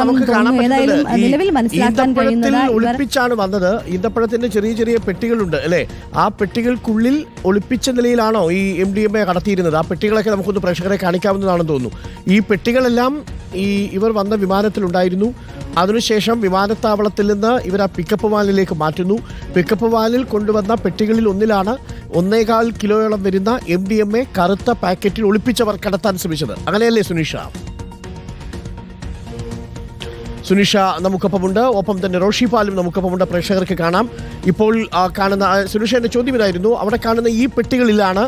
നമുക്ക് കാണാൻ പറ്റുന്നത് ഒളിപ്പിച്ചാണ് വന്നത്. ഈന്തപ്പഴത്തിന്റെ ചെറിയ ചെറിയ പെട്ടികളുണ്ട് അല്ലെ? ആ പെട്ടികൾക്കുള്ളിൽ ഒളിപ്പിച്ച നിലയിലാണോ ഈ എം ഡി എം എ കടത്തിയിരുന്നത്? ആ പെട്ടികളൊക്കെ നമുക്കൊന്ന് പ്രേക്ഷകരെ കാണിക്കാവുന്നതാണെന്ന് തോന്നുന്നു. ഈ പെട്ടികളെല്ലാം ഈ ഇവർ വന്ന വിമാനത്തിലുണ്ടായിരുന്നു. അതിനുശേഷം വിമാനത്താവളത്തിൽ നിന്ന് ഇവർ ആ പിക്കപ്പ് വാനിലേക്ക് മാറ്റുന്നു. പിക്കപ്പ് വാനിൽ കൊണ്ടുവന്ന പെട്ടികളിൽ ഒന്നിലാണ് ഒന്നേകാൽ കിലോയോളം വരുന്ന എം ഡി എം എ കറുത്ത പാക്കറ്റിൽ ഒളിപ്പിച്ചവർ കടത്താൻ ശ്രമിച്ചത്. അങ്ങനെയല്ലേ സുനിഷ? സുനിഷ നമുക്കൊപ്പമുണ്ട്. ഒപ്പം തന്നെ റോഷി പാലും നമുക്കൊപ്പമുണ്ട്. പ്രേക്ഷകർക്ക് കാണാം. ഇപ്പോൾ കാണുന്ന സുനിഷ എന്റെ ചോദ്യം ഇതായിരുന്നു. അവിടെ കാണുന്ന ഈ പെട്ടികളിലാണ്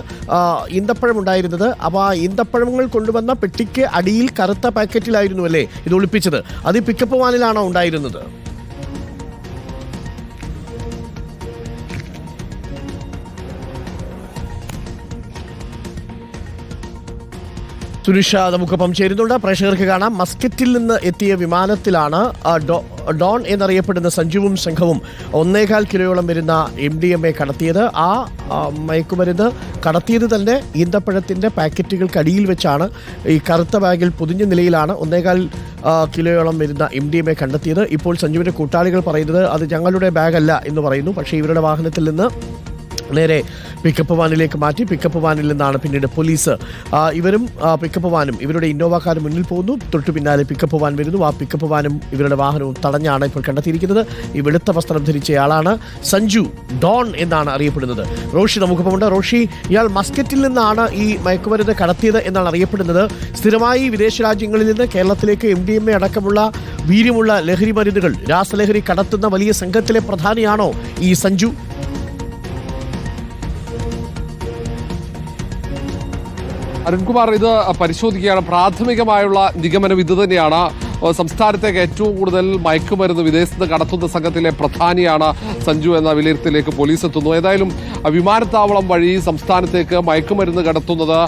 ഇന്തപ്പഴം ഉണ്ടായിരുന്നത്. അപ്പോൾ ആ ഈന്തപ്പഴങ്ങൾ കൊണ്ടുവന്ന പെട്ടിക്ക് അടിയിൽ കറുത്ത പാക്കറ്റിലായിരുന്നു അല്ലേ? ഇത് ഒളിപ്പിച്ചത്. അത് പിക്കപ്പ് വാനിലാണോ ഉണ്ടായിരുന്നത്? സുനിഷ നമുക്കൊപ്പം ചേരുന്നുണ്ട്. പ്രേക്ഷകർക്ക് കാണാം. മസ്കറ്റിൽ നിന്ന് എത്തിയ വിമാനത്തിലാണ് ഡോൺ എന്നറിയപ്പെടുന്ന സഞ്ജുവും സംഘവും ഒന്നേകാൽ കിലോയോളം വരുന്ന എം ഡി എം എ കടത്തിയത്. ആ മയക്കുമരുന്ന് കടത്തിയത് തന്നെ ഈന്തപ്പഴത്തിന്റെ പാക്കറ്റുകൾക്ക് അടിയിൽ വെച്ചാണ്. ഈ കറുത്ത ബാഗിൽ പൊതിഞ്ഞ നിലയിലാണ് ഒന്നേകാൽ കിലോയോളം വരുന്ന എം ഡി എം എ കണ്ടെത്തിയത്. ഇപ്പോൾ സഞ്ജുവിന്റെ കൂട്ടാളികൾ പറയുന്നത് അത് ഞങ്ങളുടെ ബാഗല്ല എന്ന് പറയുന്നു. പക്ഷേ ഇവരുടെ വാഹനത്തിൽ നിന്ന് നേരെ പിക്കപ്പ് വാനിലേക്ക് മാറ്റി. പിക്കപ്പ് വാനിൽ നിന്നാണ് പിന്നീട് പോലീസ് ഇവരും പിക്കപ്പ് വാനും ഇവരുടെ ഇന്നോവ കാർ മുന്നിൽ പോകുന്നു. തൊട്ടു പിന്നാലെ പിക്കപ്പ് വാൻ വരുന്നു. ആ പിക്കപ്പ് വാനും ഇവരുടെ വാഹനവും തടഞ്ഞാണ് ഇപ്പോൾ കണ്ടെത്തിയിരിക്കുന്നത്. ഈ വെളുത്ത വസ്ത്രം ധരിച്ചയാളാണ് സഞ്ജു ഡോൺ എന്നാണ് അറിയപ്പെടുന്നത്. റോഷി നമുക്കൊപ്പമുണ്ട്. റോഷി ഇയാൾ മസ്കറ്റിൽ നിന്നാണ് ഈ മയക്കുമരുന്ന് കടത്തിയത് എന്നാണ് അറിയപ്പെടുന്നത്. സ്ഥിരമായി വിദേശ രാജ്യങ്ങളിൽ നിന്ന് കേരളത്തിലേക്ക് എം ഡി എം എ അടക്കമുള്ള വീര്യമുള്ള ലഹരി മരുന്നുകൾ രാസലഹരി കടത്തുന്ന വലിയ സംഘത്തിലെ പ്രധാനിയാണോ ഈ സഞ്ജു? അരുൺകുമാർ ഇത് പരിശോധിക്കുകയാണ്. പ്രാഥമികമായുള്ള നിഗമനം ഇത് തന്നെയാണ്. സംസ്ഥാനത്തേക്ക് ഏറ്റവും കൂടുതൽ മയക്കുമരുന്ന് വിദേശത്ത് കടത്തുന്ന സംഘത്തിലെ പ്രധാനിയാണ് സഞ്ജു എന്ന വിലയിരുത്തലിലേക്ക് പോലീസ് എത്തുന്നു. ഏതായാലും വിമാനത്താവളം വഴി സംസ്ഥാനത്തേക്ക് മയക്കുമരുന്ന് കടത്തുന്നത്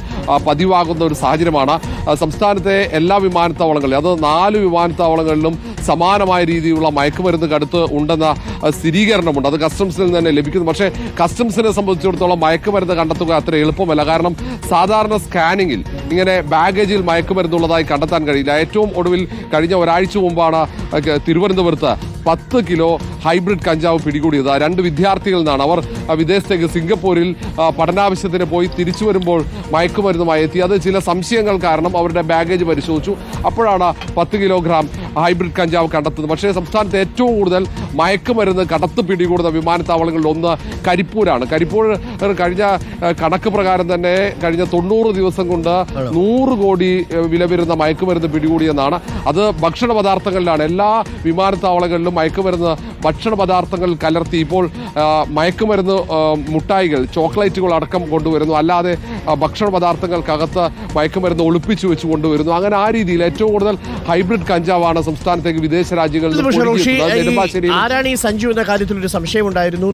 പതിവാകുന്ന ഒരു സാഹചര്യമാണ്. സംസ്ഥാനത്തെ എല്ലാ വിമാനത്താവളങ്ങളിലും അത് നാല് വിമാനത്താവളങ്ങളിലും സമാനമായ രീതിയിലുള്ള മയക്കുമരുന്ന് കടുത്ത് ഉണ്ടെന്ന സ്ഥിരീകരണമുണ്ട്. അത് കസ്റ്റംസിൽ നിന്ന് തന്നെ ലഭിക്കുന്നു. പക്ഷേ കസ്റ്റംസിനെ സംബന്ധിച്ചിടത്തോളം മയക്കുമരുന്ന് കണ്ടെത്തുക അത്ര എളുപ്പമല്ല. കാരണം സാധാരണ സ്കാനിങ്ങിൽ ഇങ്ങനെ ബാഗേജിൽ മയക്കുമരുന്നുള്ളതായി കണ്ടെത്താൻ കഴിയില്ല. ഏറ്റവും ഒടുവിൽ കഴിഞ്ഞ ഒരാഴ്ച മുമ്പാണ് തിരുവനന്തപുരത്ത് പത്ത് കിലോ ഹൈബ്രിഡ് കഞ്ചാവ് പിടികൂടിയത്. രണ്ട് വിദ്യാർത്ഥികളിൽ നിന്നാണ്. അവർ വിദേശത്തേക്ക് സിംഗപ്പൂരിൽ പഠനാവശ്യത്തിന് പോയി തിരിച്ചു വരുമ്പോൾ മയക്കുമരുന്നുമായി എത്തി. അത് ചില സംശയങ്ങൾ കാരണം അവരുടെ ബാഗേജ് പരിശോധിച്ചു. അപ്പോഴാണ് പത്ത് കിലോഗ്രാം ഹൈബ്രിഡ് കഞ്ചാവ് കണ്ടെത്തുന്നത്. പക്ഷേ സംസ്ഥാനത്ത് ഏറ്റവും കൂടുതൽ മയക്കുമരുന്ന് കടത്ത് പിടികൂടുന്ന വിമാനത്താവളങ്ങളിൽ ഒന്ന് കരിപ്പൂരാണ്. കരിപ്പൂർ കഴിഞ്ഞ കണക്ക് പ്രകാരം തന്നെ കഴിഞ്ഞ തൊണ്ണൂറ് ദിവസം കൊണ്ട് നൂറ് കോടി വില വരുന്ന മയക്കുമരുന്ന് പിടികൂടിയെന്നാണ്. അത് ഭക്ഷണ പദാർത്ഥങ്ങളിലാണ്. എല്ലാ വിമാനത്താവളങ്ങളിലും മയക്കുമരുന്ന് ഭക്ഷണ പദാർത്ഥങ്ങൾ കലർത്തി ഇപ്പോൾ മയക്കുമരുന്ന് മുട്ടായികൾ ചോക്ലേറ്റുകൾ അടക്കം കൊണ്ടുവരുന്നു. അല്ലാതെ ഭക്ഷണ പദാർത്ഥങ്ങൾക്കകത്ത് മയക്കുമരുന്ന് ഒളിപ്പിച്ചു വെച്ച് കൊണ്ടുവരുന്നു. അങ്ങനെ ആ രീതിയിൽ ഏറ്റവും കൂടുതൽ ഹൈബ്രിഡ് കഞ്ചാവാണ് സംസ്ഥാനത്തേക്ക് വിദേശ രാജ്യങ്ങളിൽ ആരാണ് ഈ സഞ്ജു എന്ന കാര്യത്തിൽ ഒരു സംശയം ഉണ്ടായിരുന്നു